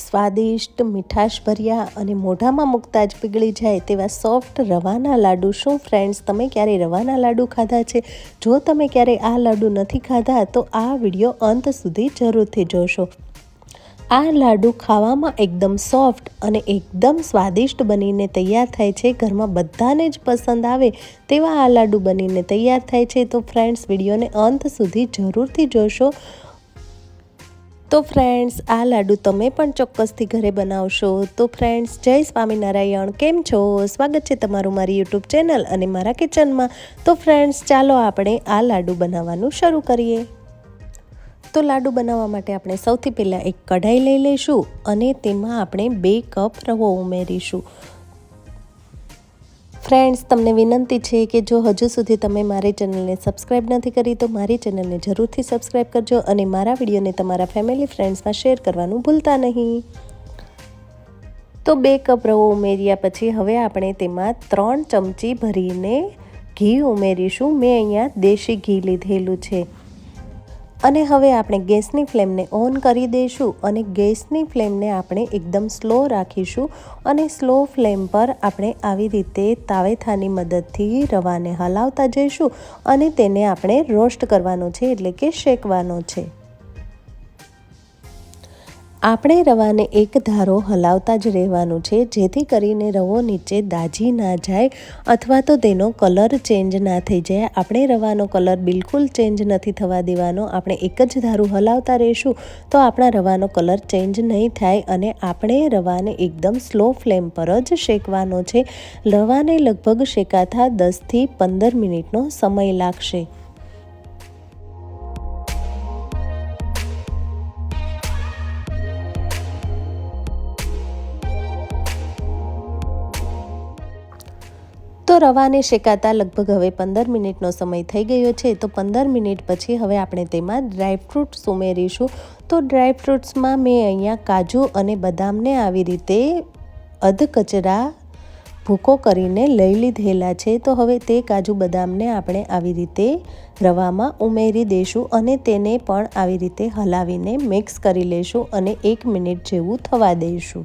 સ્વાદિષ્ટ મીઠાશભર્યા અને મોઢામાં મૂકતા જ પીગળી જાય તેવા સોફ્ટ રવાના લાડુ. શું ફ્રેન્ડ્સ તમે ક્યારે રવાના લાડુ ખાધા છે? જો તમે ક્યારે આ લાડુ નથી ખાધા, તો આ વીડિયો અંત સુધી જરૂરથી જોશો. આ લાડુ ખાવામાં એકદમ સોફ્ટ અને એકદમ સ્વાદિષ્ટ બનીને તૈયાર થાય છે. ઘરમાં બધાને જ પસંદ આવે તેવા આ લાડુ બનીને તૈયાર થાય છે. તો ફ્રેન્ડ્સ વિડીયોને અંત સુધી જરૂરથી જોશો. તો ફ્રેન્ડ્સ આ લાડુ તમે પણ ચોક્કસથી ઘરે બનાવશો. તો ફ્રેન્ડ્સ જય સ્વામિનારાયણ. કેમ છો? સ્વાગત છે તમારું મારી યુટ્યુબ ચેનલ અને મારા કિચનમાં તો ફ્રેન્ડ્સ ચાલો આપણે આ લાડુ બનાવવાનું શરૂ કરીએ. તો લાડુ બનાવવા માટે આપણે સૌથી પહેલાં એક કઢાઈ લઈ લઈશું અને તેમાં આપણે બે કપ રવો ઉમેરીશું. ફ્રેન્ડ્સ તમને વિનંતી છે કે જો હજુ સુધી તમે મારી ચેનલને સબસ્ક્રાઈબ નથી કરી, તો મારી ચેનલને જરૂરથી સબસ્ક્રાઈબ કરજો અને મારા વિડીયોને તમારા ફેમિલી ફ્રેન્ડ્સમાં શેર કરવાનું ભૂલતા નહીં. તો બે કપ રવો ઉમેર્યા પછી હવે આપણે તેમાં ત્રણ ચમચી ભરીને ઘી ઉમેરીશું. મેં અહીંયા દેશી ઘી લીધેલું છે. અને હવે આપણે ગેસની ફ્લેમને ઓન કરી દઈશું અને ગેસની ફ્લેમને આપણે એકદમ સ્લો રાખીશું અને સ્લો ફ્લેમ પર આપણે આવી રીતે તાવેથાની મદદથી રવાને હલાવતા જઈશું અને તેને આપણે રોસ્ટ કરવાનો છે એટલે કે શેકવાનો છે. આપણે રવાને એક ધારો હલાવતા જ રહેવાનું છે, જેથી કરીને રવો નીચે દાજી ના જાય અથવા તો તેનો કલર ચેન્જ ના થઈ જાય. આપણે રવાનો કલર બિલકુલ ચેન્જ નથી થવા દેવાનો. આપણે એક જ ધારું હલાવતા રહીશું તો આપણા રવાનો કલર ચેન્જ નહીં થાય અને આપણે રવાને એકદમ સ્લો ફ્લેમ પર જ શેકવાનો છે. રવાને લગભગ શેકાતા દસથી પંદર મિનિટનો સમય લાગશે. તો રવાને શેકાતા લગભગ હવે પંદર મિનિટનો સમય થઈ ગયો છે, તો પંદર મિનિટ પછી હવે આપણે તેમાં ડ્રાયફ્રૂટ્સ ઉમેરીશું. તો ડ્રાયફ્રૂટ્સમાં મેં અહીંયા કાજુ અને બદામને આવી રીતે અધ કચરા ભૂકો કરીને લઈ લીધેલા છે, તો હવે તે કાજુ બદામને આપણે આવી રીતે રવામાં ઉમેરી દઈશું અને તેને પણ આવી રીતે હલાવીને મિક્સ કરી લઈશું અને એક મિનિટ જેવું થવા દઈશું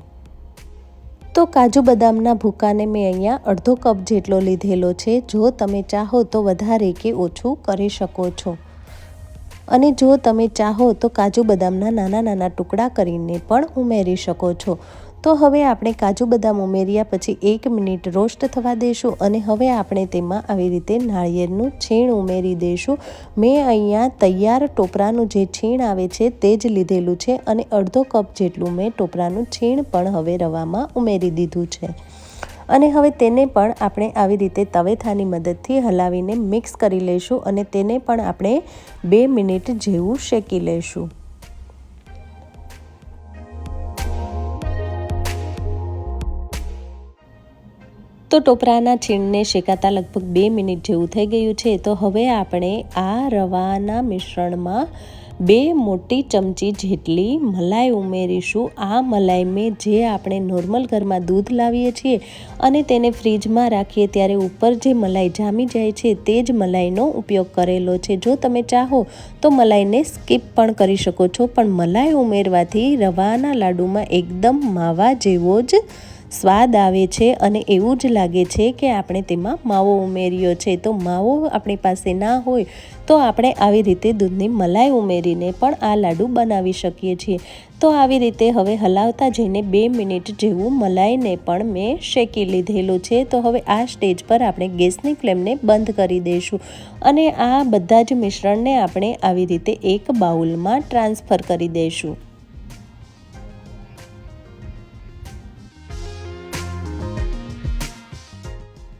તો કાજુ બદામના ભૂકાને મેં અહીંયા અડધો કપ જેટલો લીધેલો છે. જો તમે ચાહો તો વધારે કે ઓછું કરી શકો છો. અને જો તમે ચાહો તો કાજુ બદામના નાના નાના ટુકડા કરીને પણ ઉમેરી શકો છો. તો હવે આપણે કાજુ બદામ ઉમેર્યા પછી એક મિનિટ રોસ્ટ થવા દઈશું અને હવે આપણે તેમાં આવી રીતે નાળિયેરનું છીણ ઉમેરી દઈશું મેં અહીંયા તૈયાર ટોપરાનું જે છીણ આવે છે તે જ લીધેલું છે અને અડધો કપ જેટલું મેં ટોપરાનું છીણ પણ હવે રવામાં ઉમેરી દીધું છે. અને હવે તેને પણ આપણે આવી રીતે તવેથાની મદદથી હલાવીને મિક્સ કરી લઈશું અને તેને પણ આપણે બે મિનિટ જેવું શેકી લઈશું તો ટોપરાના છીણને શેકાતા લગભગ બે મિનિટ જેવું થઈ ગયું છે, તો હવે આપણે આ રવાના મિશ્રણમાં બે મોટી ચમચી જેટલી મલાઈ ઉમેરીશું. આ મલાઈ મેં જે આપણે નોર્મલ ઘરમાં દૂધ લાવીએ છીએ અને તેને ફ્રીજમાં રાખીએ ત્યારે ઉપર જે મલાઈ જામી જાય છે તે જ મલાઈનો ઉપયોગ કરેલો છે. જો તમે ચાહો તો મલાઈને સ્કીપ પણ કરી શકો છો, પણ મલાઈ ઉમેરવાથી રવાના લાડુમાં એકદમ માવા જેવો જ સ્વાદ આવે છે અને એવું જ લાગે છે કે આપણે તેમાં માવો ઉમેર્યો છે. તો માવો આપણી પાસે ના હોય તો આપણે આવી રીતે દૂધની મલાઈ ઉમેરીને પણ આ લાડુ બનાવી શકીએ છીએ. તો આવી રીતે હવે હલાવતા જઈને બે મિનિટ જેવું મલાઈને પણ મેં શેકી લીધેલું છે. તો હવે આ સ્ટેજ પર આપણે ગેસની ફ્લેમને બંધ કરી દઈશું અને આ બધા જ મિશ્રણને આપણે આવી રીતે એક બાઉલમાં ટ્રાન્સફર કરી દઈશું.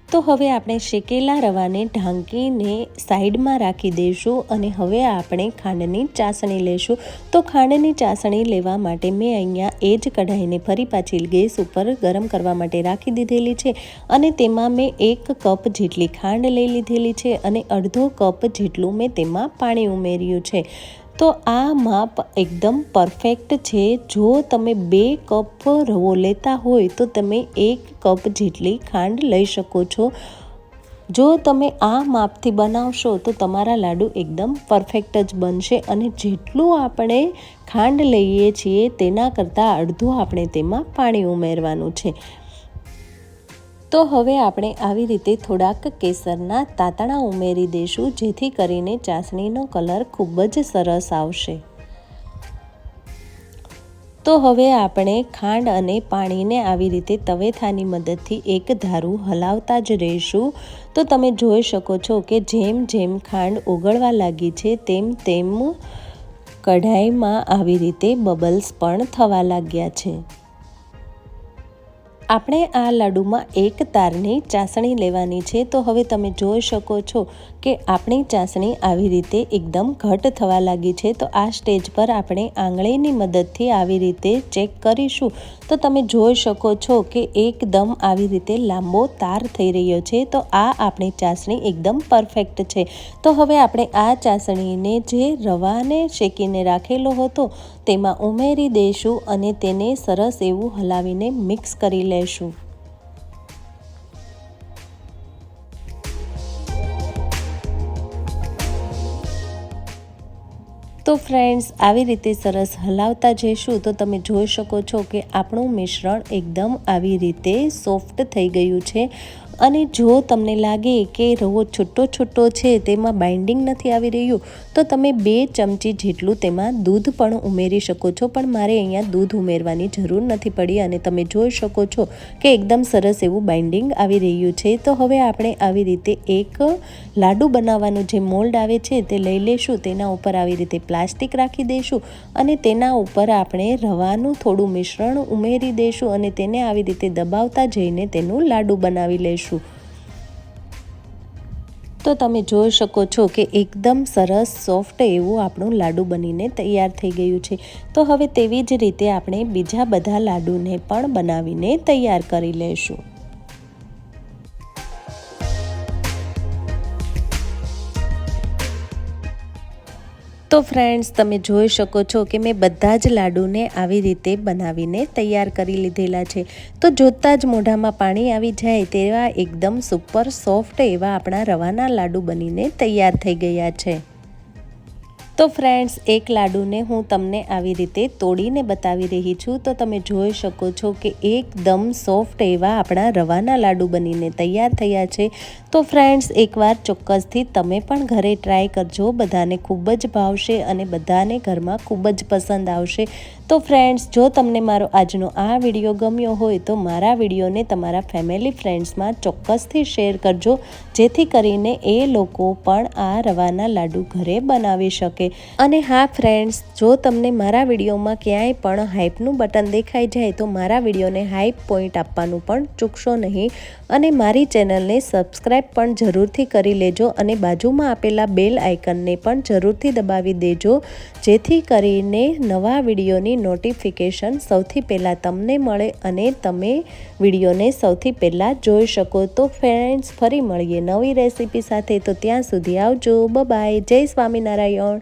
તો હવે આપણે શેકેલા રવાને ઢાંકીને સાઈડમાં રાખી દઈશું અને હવે આપણે ખાંડની ચાસણી લેશું. તો ખાંડની ચાસણી લેવા માટે મેં અહીંયા એ જ કઢાઈને ફરી પાછી ગેસ ઉપર ગરમ કરવા માટે રાખી દીધેલી છે અને તેમાં મેં એક કપ જેટલી ખાંડ લઈ લીધેલી છે અને અડધો કપ જેટલું મેં તેમાં પાણી ઉમેર્યું છે. તો આ માપ એકદમ પરફેક્ટ છે. જો તમે બે કપ રવો લેતા હોય તો તમે એક કપ જેટલી ખાંડ લઈ શકો છો. જો તમે આ માપથી બનાવશો તો તમારા લાડુ એકદમ પરફેક્ટ જ બનશે અને જેટલું આપણે ખાંડ લઈએ છીએ તેના કરતાં અડધું આપણે તેમાં પાણી ઉમેરવાનું છે. તો હવે આપણે આવી રીતે થોડાક કેસરના તાતણા ઉમેરી દઈશું, જેથી કરીને ચાસણીનો કલર ખૂબ જ સરસ આવશે. તો હવે આપણે ખાંડ અને પાણીને આવી રીતે તવેથાની મદદથી એક ધારું હલાવતા જ રહીશું. તો તમે જોઈ શકો છો કે જેમ જેમ ખાંડ ઓગળવા લાગી છે, તેમ તેમ કઢાઈમાં આવી રીતે બબલ્સ પણ થવા લાગ્યા છે. આપણે આ લાડુમાં એક તારની ચાસણી લેવાની છે, તો હવે તમે જોઈ શકો છો કે આપણી ચાસણી આવી રીતે એકદમ ઘટ થવા લાગી છે, તો આ સ્ટેજ પર આપણે આંગળીની મદદથી આવી રીતે ચેક કરીશું તો તમે જોઈ શકો છો કે એકદમ આવી રીતે લાંબો તાર થઈ રહ્યો છે. તો આ આપણી ચાસણી એકદમ પરફેક્ટ છે. તો હવે આપણે આ ચાસણીને જે રવાને શેકીને રાખેલો હતો તેમાં ઉમેરી દઈશું અને તેને સરસ એવું હલાવીને મિક્સ કરી લેશું. તો ફ્રેન્ડ્સ આવી રીતે સરસ હલાવતા જઈશું તો તમે જોઈ શકો છો કે આપણું મિશ્રણ એકદમ આવી રીતે સોફ્ટ થઈ ગયું છે. અને જો તમને લાગે કે રવો છૂટો છૂટો છે, તેમાં બાઇન્ડિંગ નથી આવી રહ્યું, તો તમે બે ચમચી જેટલું તેમાં દૂધ પણ ઉમેરી શકો છો. પણ મારે અહીંયા દૂધ ઉમેરવાની જરૂર નથી પડી અને તમે જોઈ શકો છો કે એકદમ સરસ એવું બાઇન્ડિંગ આવી રહ્યું છે. તો હવે આપણે આવી રીતે એક લાડુ બનાવવાનું જે મોલ્ડ આવે છે, તે લઈ લેશું. તેના ઉપર આવી રીતે પ્લાસ્ટિક રાખી દઈશું અને તેના ઉપર આપણે રવાનું થોડું મિશ્રણ ઉમેરી દઈશું અને તેને આવી રીતે દબાવતા જઈને તેનું લાડુ બનાવી લઈશું કરીશું. તો તમે જોઈ શકો છો કે એકદમ સરસ, સોફ્ટ એવું આપણું લાડુ બનીને તૈયાર થઈ ગયું છે. તો હવે તેવી જ રીતે આપણે બીજા બધા લાડુને પણ બનાવીને તૈયાર કરી લઈશું તો ફ્રેન્ડ્સ તમે જોઈ શકો છો કે મેં બધા જ લાડુને આવી રીતે બનાવીને તૈયાર કરી લીધેલા છે. તો જોતાં જ મોઢામાં પાણી આવી જાય તેવા એકદમ સુપર સોફ્ટ એવા આપણા રવાના લાડુ બનીને તૈયાર થઈ ગયા છે. તો ફ્રેન્ડ્સ એક લાડુને હું તમને આવી રીતે તોડીને બતાવી રહી છું. તો તમે જોઈ શકો છો કે એકદમ સોફ્ટ એવા આપણા રવાના લાડુ બનીને તૈયાર થયા છે. તો ફ્રેન્ડ્સ એકવાર ચોક્કસથી તમે પણ ઘરે ટ્રાય કરજો. બધાને ખૂબ જ ભાવશે અને બધાને ઘરમાં ખૂબ જ પસંદ આવશે. તો ફ્રેન્ડ્સ જો તમને મારો આજનો આ વીડિયો ગમ્યો હોય તો મારા વિડીયોને તમારા ફેમિલી ફ્રેન્ડ્સમાં ચોક્કસથી શેર કરજો. જેથી કરીને એ લોકો પણ આ રવાના લાડુ ઘરે બનાવી શકે. અને હા ફ્રેન્ડ્સ જો તમને મારા વિડીયોમાં ક્યાંય પણ હાઈપનું બટન દેખાઈ જાય, તો મારા વિડીયોને હાઇપ પોઈન્ટ આપવાનું પણ ચૂકશો નહીં. અને મારી ચેનલને સબસ્ક્રાઈબ પણ જરૂરથી કરી લેજો અને બાજુમાં આપેલા બેલ આઇકનને પણ જરૂરથી દબાવી દેજો, જેથી કરીને નવા વિડીયોની નોટિફિકેશન સૌથી પહેલાં તમને મળે અને તમે વિડીયોને સૌથી પહેલાં જોઈ શકો. તો ફ્રેન્ડ્સ ફરી મળીએ નવી રેસીપી સાથે. તો ત્યાં સુધી આવજો. બાય જય સ્વામિનારાયણ.